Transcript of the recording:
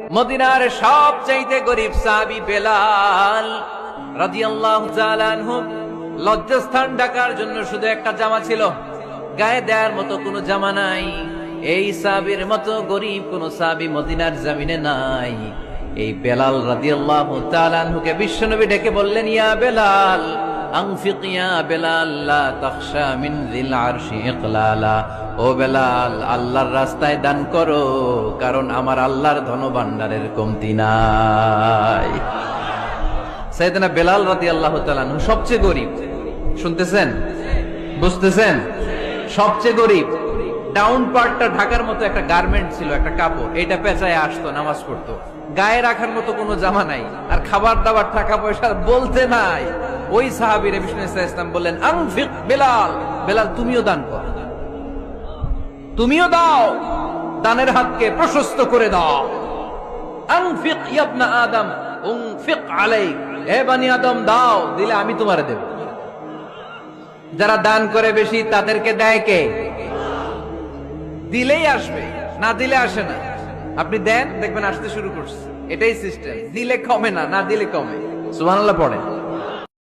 মদিনার সবচাইতে গরিব সাহাবী বেলাল লজ্জাস্থান ঢাকার জন্য শুধু একটা জামা ছিল। গায়ে দেওয়ার মতো কোনো জামা নাই। এই সাহাবীর মতো গরিব কোন সাহাবী মদিনার জমিনে নাই। এই বেলাল রাদিয়াল্লাহু তাআলা আনহুকে বিশ্বনবী ডেকে বললেন, ইয়া বেলাল ইকলালা। ও বেলাল, আল্লাহর রাস্তায় দান করো, কারণ আমার আল্লাহর ধনভাণ্ডারের কমতি নাই। সাইয়েদনা বেলাল তাআলা আনহু সবচেয়ে গরিব। শুনতেছেন? বুঝতেছেন? সবচেয়ে গরিব। ডাউন পার্টটা ঢাকার মতো একটা গার্মেন্ট ছিল, একটা কাপড়। এটা পেঁচায় আসতো, নামাজ পড়তো। গায়ে রাখার মতো কোনো জামা নাই, আর খাবার দাবার টাকা পয়সা বলতে নাই। ওই সাহাবীর বিষ্ণু ইসলাম বললেন, আনফিক বেলাল বেলাল, তুমিও দান কর। তুমিও দাও, দানের হাতকে প্রশস্ত করে দাও। আনফিক ইয়াবনা আদম, উনফিক আলাইক। হে বানি আদম, দাও, দিলে আমি তোমারে দেব। যারা দান করে বেশি, তাদেরকে দেয় কে? দিলেই আসবে, না দিলে আসে না। আপনি দেন, দেখবেন আসতে শুরু করছে। এটাই সিস্টেম দিলে কমে না না দিলে কমে। সুবহানাল্লাহ পড়ে